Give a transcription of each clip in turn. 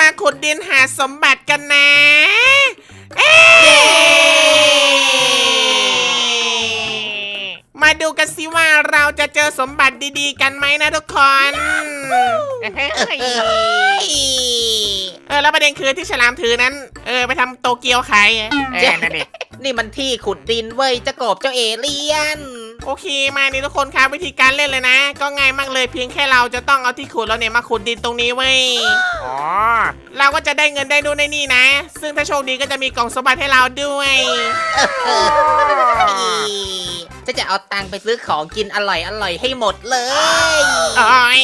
มาขุดดินหาสมบัติกันนะ เอ๊มาดูกันสิว่าเราจะเจอสมบัติดีๆ กันไหมนะทุกคนเฮ้ยเออแล้วประเด็นคือที่ฉลามถือนั้น เออไปทำโตเกียวขายอะเออนั่นดินี่มันที่ขุดดินเว้ยเจะกบเจ้าเอเลี่ยน โอเคมานี่ทุกคนครับวิธีการเล่นเลยนะ ก็ง่ายมากเลยเพียงแค่เราจะต้องเอาที่ขุดเราเนี่ยมาขุดดินตรงนี้เว้ยอ๋อเราก็จะได้เงินได้ดูนในนี่นะ ซึ่งถ้าโชคดีก็จะมีกล่องสมบัติให้เราด้วยจะจะเอาตังค์ไปซื้อของกินอร่อยอร่อยให้หมดเลยโอ้ย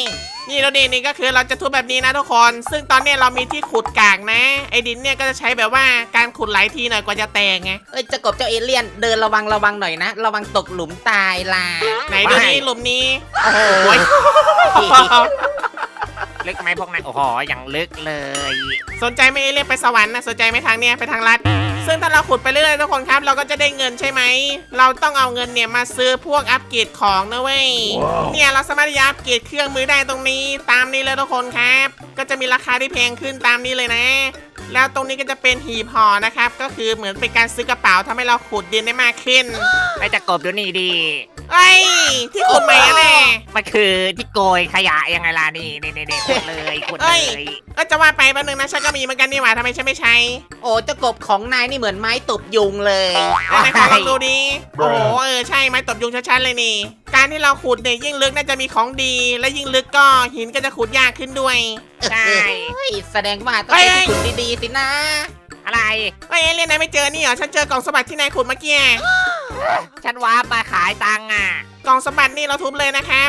นี่เราดีนี่ก็คือเราจะทุบแบบนี้นะทุกคน ซึ่งตอนเนี้ยเรามีที่ขุดกากนะ ไอ้ดินเนี่ยก็จะใช้แบบว่าการขุดหลายทีหน่อยกว่าจะแตกไง เอ้ยเจะกบเจ้าเอเลี่ยนเดินระวังระวังหน่อยนะ ระวังตกหลุมตายล่ะไหนดูนี่หลุมนี้ โอ้โหลึกไหมพวกนั้นโอ้โหอย่างลึกเลย สนใจไหม่เรียกไปสวรรค์นะ สนใจไหมทางเนี้ยไปทางลัดซึ่งถ้าเราขุดไปเรื่อยๆทุกคนครับเราก็จะได้เงินใช่ไหม เราต้องเอาเงินเนี่ยมาซื้อพวกอัปเกรดของนะเว้ย เนี่ยเราสามารถที่จะอัปเกรดเครื่องมือได้ตรงนี้ตามนี้เลยทุกคนครับ ก็จะมีราคาที่แพงขึ้นตามนี้เลยนะ แล้วตรงนี้ก็จะเป็นหีบห่อนะครับ ก็คือเหมือนเป็นการซื้อกระเป๋าทำให้เราขุดดินได้มากขึ้นไอ้จะกบดูนี่ดีเอ้ยที่ขุดใหม่อะแน่มันคือที่โกยขยะยังไงล่ะนี่นี่นี่นี่ขุดเลยขุดเอ้เลย ยก็จะว่าไปแป๊บนึงนะฉันก็มีเหมือนกันนี่หว่าทำไมฉันไม่ใช้โอ้เจ้ากบของนายนี่เหมือนไม้ตุบยุงเลยอันไหนขอลองดูดิโอ้โหเออใช่ไม้ตบยุงชัดๆเลยนี่ การที่เราขุดเนี่ยยิ่งลึกน่าจะมีของดี และยิ่งลึกก็หินก็จะขุดยากขึ้นด้วยใช่เฮ้ยแสดงว่าต้องใช้ที่ขุดดีๆสินะ อะไรเอ้ยเอเลี่ยนนายไม่เจอนี่เหรอฉันเจอกล่องสมบัติที่นายขุดเมื่อกี้ ฉันว่ามาขายตังค์อะ กล่องสมบัตินี่เราทุบเลยนะครับ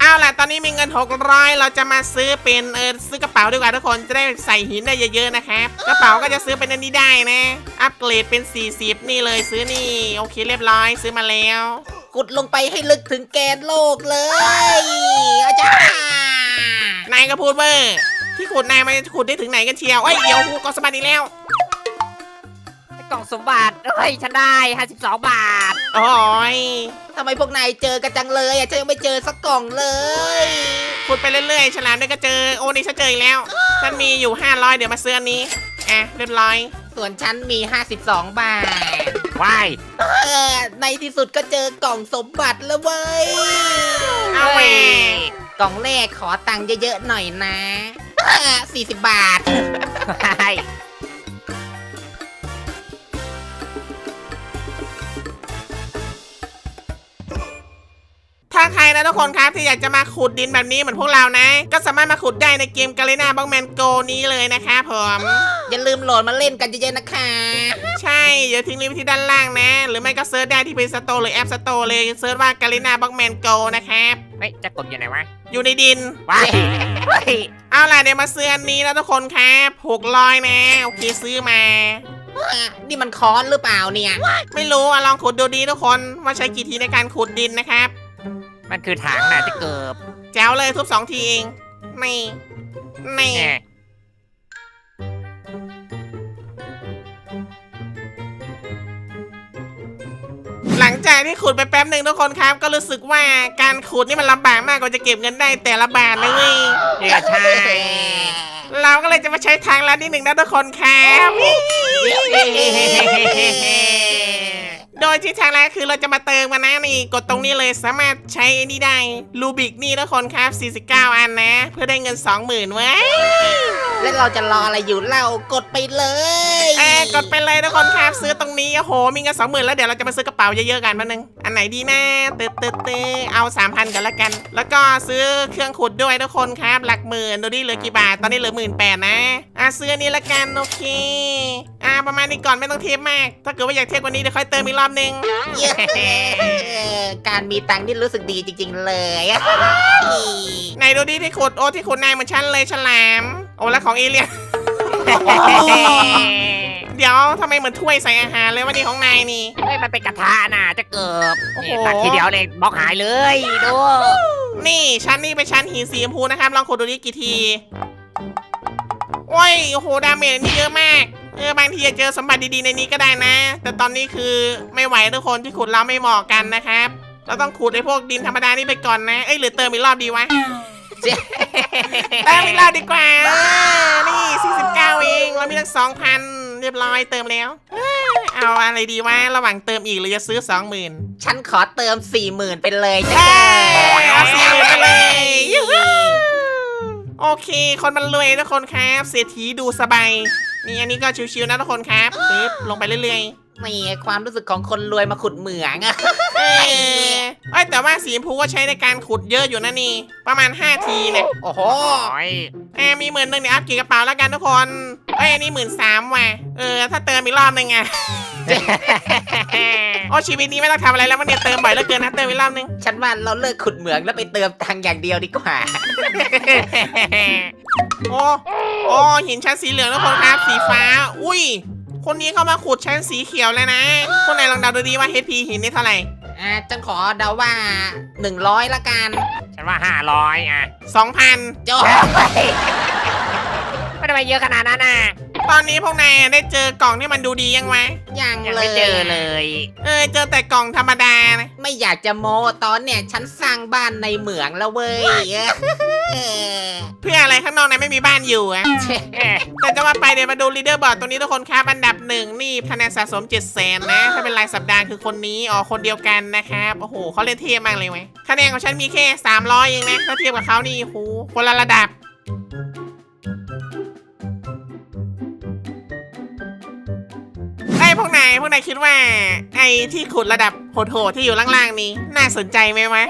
เอาล่ะตอนนี้มีเงิน 600 เราจะมาซื้อเป็นเออซื้อกระเป๋าดีกว่าทุกคนจะได้ใส่หินได้เยอะๆนะครับ กระเป๋าก็จะซื้อเป็นอันนี้ได้นะ อัปเกรดเป็น 40 นี่เลยซื้อนี่ โอเคเรียบร้อยซื้อมาแล้วขุดลงไปให้ลึกถึงแกนโลกเลยอาจารย์นายก็พูดเวอร์ที่ขุดนายมันจะขุดได้ถึงไหนกันเชียวเอ้ยเดี๋ยวกูกล่องสมบัติอีกแล้ว กล่องสมบัติเฮ้ยฉันได้ 52 บาท โอ้ยทำไมพวกนายเจอกันจังเลยอะฉันยังไม่เจอสักกล่องเลยขุดไปเรื่อยๆ ฉลามเนี่ยก็เจอ โอ้นี่ฉันเจออีกแล้ว ฉันมีอยู่ 500 เดี๋ยวมาซื้ออันนี้ อะ เรียบร้อย ส่วนฉันมี 52 บาท ว้ายเออในที่สุดก็เจอกล่องสมบัติแล้วเว้ย เอาแหวกล่องแรกขอตังค์เยอะๆหน่อยนะอะ40 บาทว้าย ใครนะทุกคนครับที่อยากจะมาขุดดินแบบนี้เหมือนพวกเรานะ ก็สามารถมาขุดได้ในเกมกาเลนาบ็อกแมนโกนี้เลยนะครับผมอย่าลืมโหลดมาเล่นกันเยอะๆนะคะ ใช่เดี๋ยวทิ้งลิงก์ไว้ที่ด้านล่างนะ หรือไม่ก็เซิร์ชได้ที่เพย์สโตร์หรือแอปสโตร์เลยเซิร์ชว่ากาเลนาบ็อกแมนโกนะครับเฮ้ยจะกบอยู่ไหนวะอยู่ในดิน ว้ายเฮ้ยเอาล่ะเดี๋ยวมาซื้ออันนี้นะทุกคนครับหกร้อยนะโอเคซื้อมา อะนี่มันค้อนหรือเปล่าเนี่ย ไม่รู้อะลองขุดดูดีทุกคนว่าใช้กี่ทีในการขุดดินนะครับ มันคือถังน่ะจะเกิบแจ๋วเลยทุบสองทีเองนี่นี่เนี่ยหลังจากที่ขุดไปแป๊บหนึ่งทุกคนครับ ก็รู้สึกว่าการขุดนี่มันลำบากมากกว่าจะเก็บเงินได้แต่ละบาทเลยเว้ยเออใช่เราก็เลยจะมาใช้ทางลัดนิดหนึ่งนะทุกคนครับ โดยที่ทางแรกคือเราจะมาเติมกันนะนี่ กดตรงนี้เลยสามารถใช้ไอ้นี่ได้ลูบิกนี่ทุกคนครับ 49 อันนะ เพื่อได้เงิน 20,000ไว้ย แล้วเราจะรออะไรอยู่เล่ากดไปเลยเออกดไปเลยทุกคนครับซื้อตรงนี้โอ้โหมีเงิน20,000แล้วเดี๋ยวเราจะมาซื้อกระเป๋าเยอะๆกันแป๊บนึงอันไหนดีนะเตอเตอเตอเอา3,000กันละกัน แล้วก็ซื้อเครื่องขุดด้วยทุกคนครับ หลักหมื่นดูดิเหลือกี่บาทตอนนี้เหลือหมื่นแปดนะอะซื้ออันนี้ละกันโอเคอะประมาณนี้ก่อนไม่ต้องเทปมาก ถ้าเกิดว่าอยากเทปกว่านี้เดี๋ยวค่อยเติมอีกรอบนึง เย้การมีตังค์นี่รู้สึกดีจริง ๆ เลย ไหนดูดิที่ขุดโอ้ที่ขุดนายเหมือนฉันเลยฉลาม โอ้แล้วของเอเลียน เดี๋ยวทำไมเหมือนถ้วยใส่อาหารเลยว่านี่ของนายนี่ เฮ้ยมันเป็นกระทะน่ะจะเกิบโอ้โห นี่ตัดทีเดียวเลยบล็อกหายเลยดูนี่ชั้นนี่เป็นชั้นหินสีชมพูนะครับ ลองขุดดูดิกี่ที โอ้ยโอ้โหดาเมจนี่เยอะมาก เออบางทีจะเจอสมบัติดีๆในนี้ก็ได้นะ แต่ตอนนี้คือไม่ไหวทุกคนที่ขุดแล้วไม่เหมาะกันนะครับ เราต้องขุดไอ้พวกดินธรรมดานี่ไปก่อนนะ เอ้ยหรือเติมอีกรอบดีวะ เติมอีกรอบดีกว่าเออนี่ 49 เอง เรามีตั้ง2,000 เรียบร้อยเติมแล้วเอ้ยเอาอะไรดีวะระหว่างเติมอีกหรือจะซื้อ 20,000 ฉันขอเติมสี่หมื่นไปเลยจ้ะเอ้ยเอาสี่หมื่นไปเลยยูฮูโอเค คนมันรวยทุกคนครับ เศรษฐีดูสบาย นี่อันนี้ก็ชิวๆนะทุกคนครับปึ๊บลงไปเรื่อย นี่ความรู้สึกของคนรวยมาขุดเหมืองอะๆเออเอ้ยแต่ว่าสีชมพูก็ใช้ในการขุดเยอะอยู่นะนี่ ประมาณ 5 ทีเนี่ยโอ้โห โอ้ยแอมมีหมื่นหนึ่งเดี๋ยวอัพกี่กระเป๋าแล้วกันทุกคนเอ้ยอันนี้หมื่นสามว่ะเออถ้าเติมอีกรอบหนึงอะ โอ้ชีวิตนี้ไม่ต้องทำอะไรแล้วมันเนี่ยเติมบ่อยเหลือเกินนะเติมอีกรอบนึงฉันว่าเราเลิกขุดเหมืองแล้วไปเติมตังค์อย่างเดียวดีกว่า โอ้โอ้หินชั้นสีเหลืองทุกคนครับสีฟ้า อุ้ย คนนี้เข้ามาขุดชั้นสีเขียวแล้วนะคนไหนลองเดาดูดีว่า HP หินนี่เท่าไหร่ อ่าฉันขอเดาว่าหนึ่งร้อยละกัน ฉันว่าห้าร้อยอะ 2,000 โจ้ย ไม่ได้ไปเยอะขนาดนั้นน่ะ ตอนนี้พวกนายได้เจอกล่องที่มันดูดียังวะยังยังเลยไม่เจอเลย เออเจอแต่กล่องธรรมดานะไม่อยากจะโม้ตอนเนี่ยฉันสร้างบ้านในเหมืองแล้วเว้ยเออเพื่ออะไรข้างนอกนายไม่มีบ้านอยู่อะเอ๊ะแต่จะว่าไปเดี๋ยวมาดูลีดเดอร์บอร์ดตรงนี้ทุกคนครับอันดับหนึ่งนี่คะแนนสะสม7 0 0 0 0นะ ถ้าเป็นรายสัปดาห์คือคนนี้อ๋อคนเดียวกันนะครับโอ้โหเขาเล่นเท่มากเลยเว้ยคะแนนของฉันมีแค่300เองนะถ้าเทียบกับเขานี่โหคนละระดับ พวกนายพวกนายคิดว่า ไอ้ที่ขุดระดับโหดๆที่อยู่ล่างๆนี้ น่าสนใจไหมวะ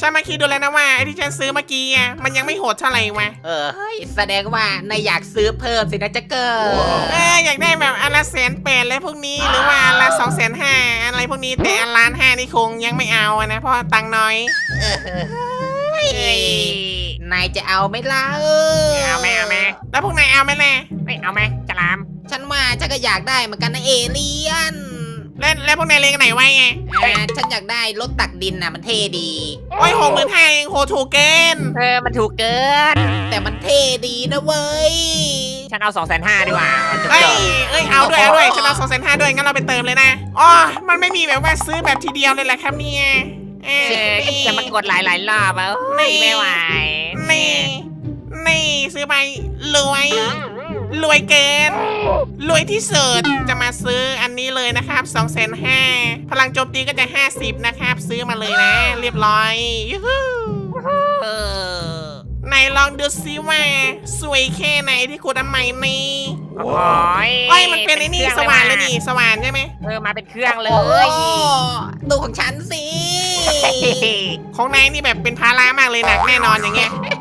ฉันมาคิดดูแล้วนะว่าไอ้ที่ฉันซื้อเมื่อกี้อะมันยังไม่โหดเท่าไหร่วะ เออเฮ้ยแสดงว่านายอยากซื้อเพิ่มสินะจ๊ะเกิร์ลเอออยากได้แบบอันละแสนแปดเลยพวกนี้หรือว่าอันละสองแสนห้าอะไรพวกนี้แต่อันล้านห้านี่คงยังไม่เอาอะนะเพราะตังค์น้อยเอ้ยนายจะเอาไหมล่ะเอาไหมเอาไหมแล้วพวกนายเอาไหมล่ะไม่ เอาไหมจะลาม ฉันว่าฉันก็อยากได้เหมือนกันนะเอเลียนแล้วแล้วพวกนายเลงกันไหนไว้ไงอ่าฉันอยากได้รถตักดินน่ะมันเท่ดี โอ้ยหกหมื่นห้าเองโหถูกเกินเออมันถูกเกิน แต่มันเท่ดีนะเว้ย ฉันเอาสองแสนห้าดีกว่าจบเอ้จยบเอ้ยเอาด้วยเอาด้วยฉันเอาสองแสนห้าด้วยงั้นเราไปเติมเลยนะอ๋อมันไม่มีแบบว่าซื้อแบบทีเดียวเลยแหละครับเนี่ยเอเอออจะมากดหลายๆรอบอะเฮ้ยไม่ไหว นี่นี่ซื้อไปรวย รวยเกินรวยที่สุดจะมาซื้ออันนี้เลยนะครับ2 5 0 0 0พลังโจมตีก็จะ 50 นะครับ ซื้อมาเลยนะ เรียบร้อยยูฮูเออไหนลองดูซิว่าสวยแค่ไหนที่ขุดอันใหม่นี่โอ้ยเอ้ยมันเป็นไอ้นี่สว่านเลยนี่สว่านใช่ไหมเออมาเป็นเครื่องเลโอ้ย ดูของฉันสิ ของนายนี่แบบเป็นภาระมากเลยหนักแน่นอนอย่างเงี้ยเออ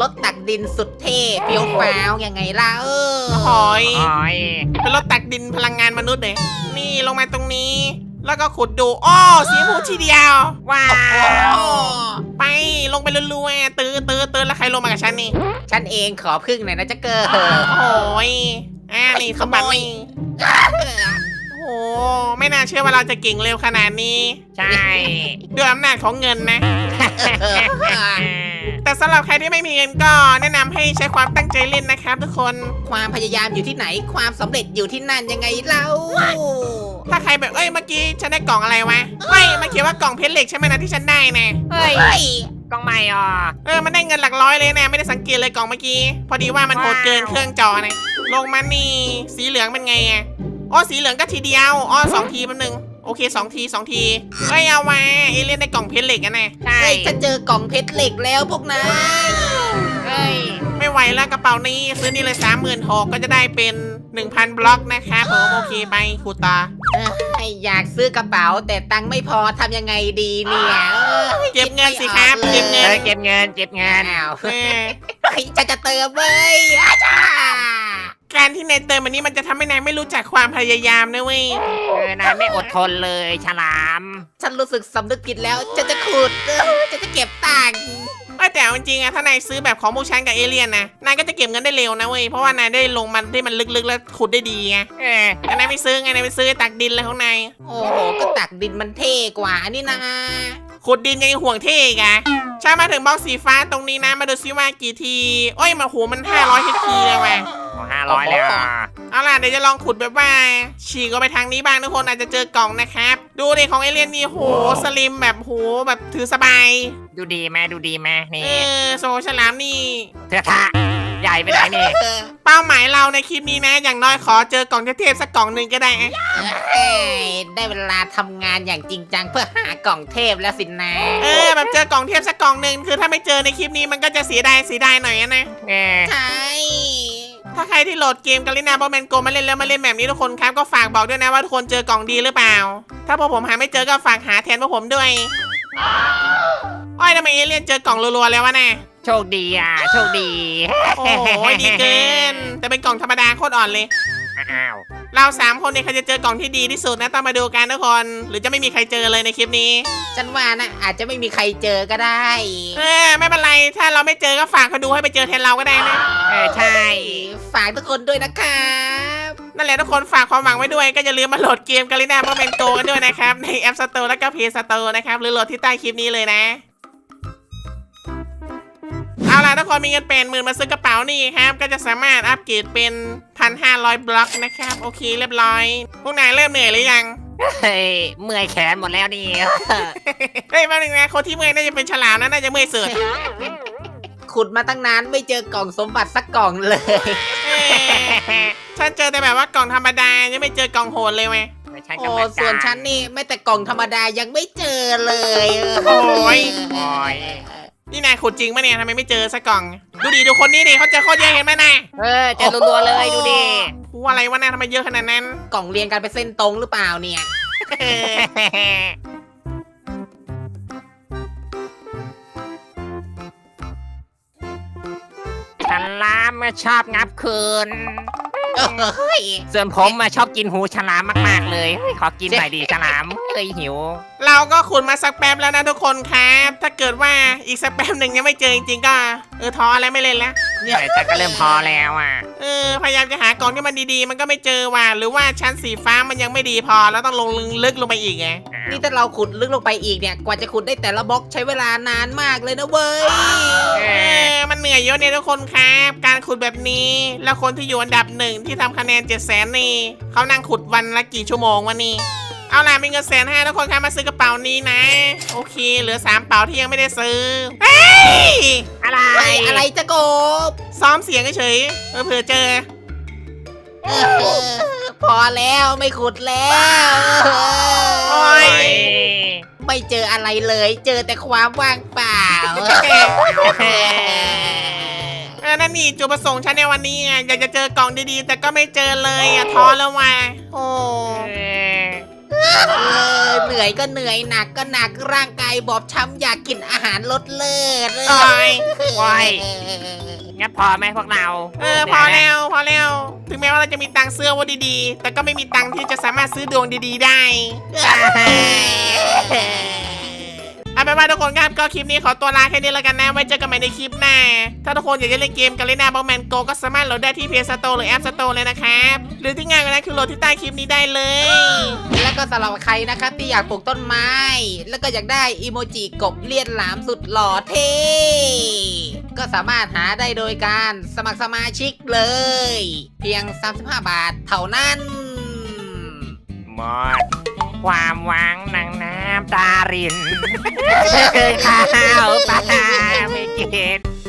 รถตักดินสุดเท่เฟี้ยวฟ้าวยังไงล่ะเออโอ้โหยโอ้ยเป็นรถตักดินพลังงานมนุษย์เลยนี่ลงมาตรงนี้ แล้วก็ขุดดูอ้อสีชมพูทีเดียว ว้าโอ้ว ไปลงไปรัวๆตื้อตื้อตื้อแล้วใครลงมากับฉันนี่ ฉันเองขอพึ่งหน่อยนะจ๊ะเกิร์ลโอ้ยอ่านี่สมบัตินี่โอ้โหไม่น่าเชื่อว่าเราจะเก่งเร็วขนาดนี้ ใช่ ด้วยอำนาจของเงินนะ เออ แต่สำหรับใครที่ไม่มีเงินก็แนะนำให้ใช้ความตั้งใจเล่นนะครับทุกคน ความพยายามอยู่ที่ไหน ความสำเร็จอยู่ที่นั่นยังไงเล่าถ้าใครแบบเอ้ยเมื่อกี้ฉันได้กล่องอะไรวะเฮ้ยมันเขียนว่ากล่องเพชรเหล็กใช่ไหมนะที่ฉันได้นะเฮ้ย เฮ้ยกล้องใหม่อะ เออมันได้เงินหลักร้อยเลยนะไม่ได้สังเกตเลยกล่องเมื่อกี้ พอดีว่ามันโหดเกินเครื่องจอนะลงมานี่สีเหลืองเป็นไงอะอ๋อสีเหลืองก็ทีเดียวอ๋อสองทีแป๊บนึง โอเคสองทีสองทีเฮ้ยเอามาเอเลี่ยนได้กล่องเพชรเหล็กอะนะใช่เฮ้ยฉันเจอกล่องเพชรเหล็กแล้วพวกนายเฮ้ยไม่ไหวแล้วกระเป๋านี้ซื้อนี่เลยสามหมื่นหกก็จะได้เป็น1,000บล็อกนะครับผมโอเคไปขูดตาเอ้ยอยากซื้อกระเป๋าแต่ตังค์ไม่พอทำยังไงดีเนี่ยอ้ยเก็บเงินสิครับดไม่ออกเก็บเงิเฮ้ยเก็บเงินเก็บเงิน อ้าวเออเฮ้ยฉันจะเติมเว้ยอาจารย์ การที่นายเติมอันนี้มันจะทำให้นายไม่รู้จักความพยายามนะเว้ย เออนายไม่อดทนเลยฉลาม ฉันรู้สึกสำนึกผิดแล้วฉันจะขุดเออฉันจะเก็บตังค์เอ้ยแต่เอาจริงๆอะถ้านายซื้อแบบของมูชันกับเอเลียนนะ นายก็จะเก็บเงินได้เร็วนะเว้ย เพราะว่านายได้ลงมันที่มันลึกๆแล้วขุดได้ดีไงเออ แต่นายไม่ซื้อไง นายไปซื้อตักดินเลยของนาย โอ้โห ก็ตักดินมันเท่กว่านี่นะ ขุดดินยังห่วงเท่อีกอะใช่มาถึงบล็อกสีฟ้าตรงนี้นะ มาดูซิว่ากี่ที โอ้ยมาโหมัน 500 HP เลยว่ะโห้าร้อยเลยอะเอาล่ะเดี๋ยวจะลองขุดแบบว่าฉีกออกไปทางนี้บ้างทุกคนอาจจะเจอกล่องนะครับ ดูดิของเอเลี่ยนนี่โหสลิมแบบโหแบบถือสบายดูดีไหมดูดีไหมเอนี่อโซฉลามนี่เถื่อทะใหญ่ไปไหนนี่เป้าหมายเราในคลิปนี้นะ อย่างน้อยขอเจอกล่องเทพๆสักกล่องหนึ่งก็ได้อะเอ้ยได้เวลาทำงานอย่างจริงจังเพื่อหากล่องเทพแล้วสินะเออแบบเจอกล่องเทพสักกล่องหนึ่งคือถ้าไม่เจอในคลิปนี้มันก็จะเสียดายเสียดายหน่อยนะเออใช่ ถ้าใครที่โหลดเกมกาลินาบอแมนโกมาเล่นแล้วมาเล่นแบบนี้ทุกคนครับก็ฝากบอกด้วยนะว่าทุกคนเจอกล่องดีหรือเปล่า ถ้าพวกผมหาไม่เจอก็ฝากหาแทนพวกผมด้วยอ้อยทำไมเอเลี่ยนเจอกล่องรัวๆแล้ววะน่ะโชคดีอะ โชคดี โอ้โหดีเกิน แต่เป็นกล่องธรรมดาโคตรอ่อนเลย อ้าวเราสามคนเนี่ยใครจะเจอกล่องที่ดีที่สุดนะต้องมาดูกันทุกคน หรือจะไม่มีใครเจอเลยในคลิปนี้ ฉันว่านะอาจจะไม่มีใครเจอก็ได้ เออไม่เป็นไรถ้าเราไม่เจอก็ฝากเขาดูให้ไปเจอแทนเราก็ได้นะเออใช่ ฝากทุกคนด้วยนะครับนั่นแหละทุกคนฝากความหวังไว้ด้วย ก็อย่าลืมมาโหลดเกมกาลิน่าเพราะเป็นโกกันด้วยนะครับใน App Store และก็ Play Store นะครับหรือโหลดที่ใต้คลิปนี้เลยนะเอาล่ะทุกคนมีเงินเป็นหมื่นมาซื้อกระเป๋านี่ครับ ก็จะสามารถอัปเกรดเป็น พันห้าร้อยบล็อกนะครับ โอเคเรียบร้อย พวกนายเริ่มเหนื่อยหรือยัง เฮ้ยเมื่อยแขนหมดแล้วนี่ เฮ้ยแป๊บนึงนะคนที่เมื่อยน่าจะเป็นฉลามนะน่าจะเมื่อยสุดขุดมาตั้งนานไม่เจอกล่องสมบัติสักกล่องเลย เอ้ยฉันเจอแต่แบบว่ากล่องธรรมดายังไม่เจอกล่องโหดเลยเว้ยฉันก็โอ้เหมือนกัส่วนฉันนี่ไม่แต่กล่องธรรมดายังไม่เจอเลยโอ้ย โอ้ย นี่นายขุดจริงปะเนี่ยทำไมไม่เจอสักกล่อง ดูดิดูคนนี้ดิเขาเจอโคตรเยอะเห็นไหมนายเออเจอรัวๆเลยดูดิ กูอะไรวะนายทำไมเยอะขนาดนั้น กล่องเรียงกันเป็นเส้นตรงหรือเปล่าเนี่ยเออฉลามมาชอบงับคืน เฮ้ยส่วนผมมาชอบกินหูฉลามมากๆเลยเฮ้ยขอกินหน่อยดิฉลามเฮ้ยหิว เราก็ขุดมาสักแป๊บแล้วนะทุกคนครับ ถ้าเกิดว่าอีกสักแป๊บหนึ่งยังไม่เจอจริงๆก็ เออท้อแล้วไม่เล่นแล้ว เนี่ยฉันก็เริ่มพอแล้วอะ เออพยายามจะหากล่องที่มันดีๆ มันก็ไม่เจอว่ะหรือว่าชั้นสีฟ้ามันยังไม่ดีพอแล้วต้องลงลึกลงไปอีกไงนี่ถ้าเราขุดลึกลงไปอีกเนี่ย กว่าจะขุดได้แต่ละบล็อกใช้เวลานานมากเลยนะเว้ย เออมันเหนื่อยเยอะเนี่ยทุกคนครับ การขุดแบบนี้ แล้วคนที่อยู่อันดับหนึ่งที่ทำคะแนนเจ็ดแสนนี่เขานั่งขุดวันละกี่ชั่วโมงวะนี่ เอาล่ะมีเงินแสนห้าทุกคนครับมาซื้อกระเป๋านี้นะ โอเค เหลือสามเป๋าที่ยังไม่ได้ซื้อเฮ้ยอะไรเฮ้ยอะไรจะโกบซ้อมเสียงเฉยๆเออเผื่อเจอ เออพอแล้วไม่ขุดแล้วโอ้ยไม่เจออะไรเลย เจอแต่ความว่างเปล่า เออนั่นนี่จุดประสงค์ฉันในวันนี้อะอยากจะเจอกล่องดีๆ แต่ก็ไม่เจอเลยอะท้อแล้วว่ะโอ้เออ เหนื่อยก็เหนื่อยหนักก็หนักร่างกายบอบช้ำอยากกินอาหารลดเลือดโอ้ยโอ้ย งั้นพอไหมพวกเราเออพอแล้ว พอแล้ว ถึงแม้ว่าเราจะมีตังค์ซื้ออาวุธดีๆ แต่ก็ไม่มีตังค์ที่จะสามารถซื้อดวงดีๆได้ เอา เป็นว่าทุกคนครับก็คลิปนี้ขอตัวลาแค่นี้แล้วกันนะ ไว้เจอกันใหม่ในคลิปหน้า ถ้าทุกคนอยากจะเล่นเกมกันเลยนะบอมแมนโกก็สามารถโหลดได้ที่ Play Store หรือ App Store เลยนะครับ หรือที่ง่ายกว่านั้นคือโหลดที่ใต้คลิปนี้ได้เลย แล้วก็สำหรับใครนะครับที่อยากปลูกต้นไม้ แล้วก็อยากได้อีโมจิกบเลียดหลามสุดหล่อเท่ก็สามารถหาได้โดยการสมัครสมาชิกเลย เพียง 35 บาทเท่านั้น หมด ความหวังนังน้ำตาริน ข้าวปลาไม่กิน